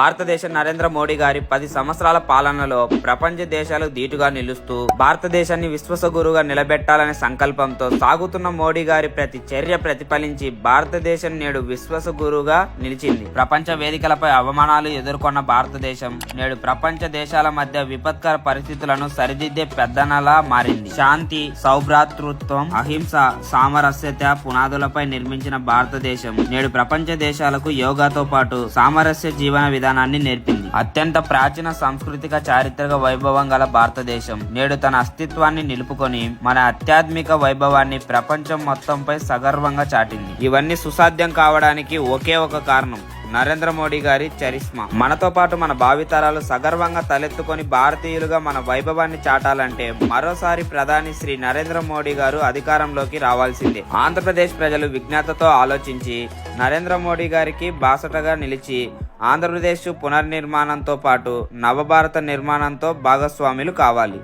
భారతదేశం నరేంద్ర మోడీ గారి పది సంవత్సరాల పాలనలో ప్రపంచ దేశాలు ధీటుగా నిలుస్తూ భారతదేశాన్ని విశ్వసగురుగా నిలబెట్టాలనే సంకల్పంతో సాగుతున్న మోడీ గారి ప్రతి చర్య ప్రతిఫలించి భారతదేశం నేడు విశ్వసగురుగా నిలిచింది. ప్రపంచ వేదికలపై అవమానాలు ఎదుర్కొన్న భారతదేశం నేడు ప్రపంచ దేశాల మధ్య విపత్కర పరిస్థితులను సరిదిద్దే పెద్దనలా మారింది. శాంతి సౌభ్రాతృత్వం అహింస సామరస్యత పునాదులపై నిర్మించిన భారతదేశం నేడు ప్రపంచ దేశాలకు యోగాతో పాటు సామరస్య జీవన విధానం విధానాన్ని నేర్పింది. అత్యంత ప్రాచీన సాంస్కృతిక చారిత్రక వైభవం గల భారతదేశం. నేడు తన అస్తిత్వాన్ని నిలుపుకొని మన ఆధ్యాత్మిక వైభవాన్ని ప్రపంచం మొత్తంపై సగర్వంగా చాటింది. ఇవన్నీ సుసాధ్యం కావడానికి ఒకే ఒక కారణం. నరేంద్ర మోడీ గారి చరిస్మా మనతో పాటు మన భావితరాలు సగర్వంగా తలెత్తుకొని భారతీయులుగా మన వైభవాన్ని చాటాలంటే మరోసారి ప్రధాని శ్రీ నరేంద్ర మోడీ గారు అధికారంలోకి రావాల్సిందే. ఆంధ్రప్రదేశ్ ప్రజలు విజ్ఞాతతో ఆలోచించి నరేంద్ర మోడీ గారికి బాసటగా నిలిచి ఆంధ్రప్రదేశ్ పునర్నిర్మాణంతో పాటు నవభారత నిర్మాణంతో భాగస్వాములు కావాలి.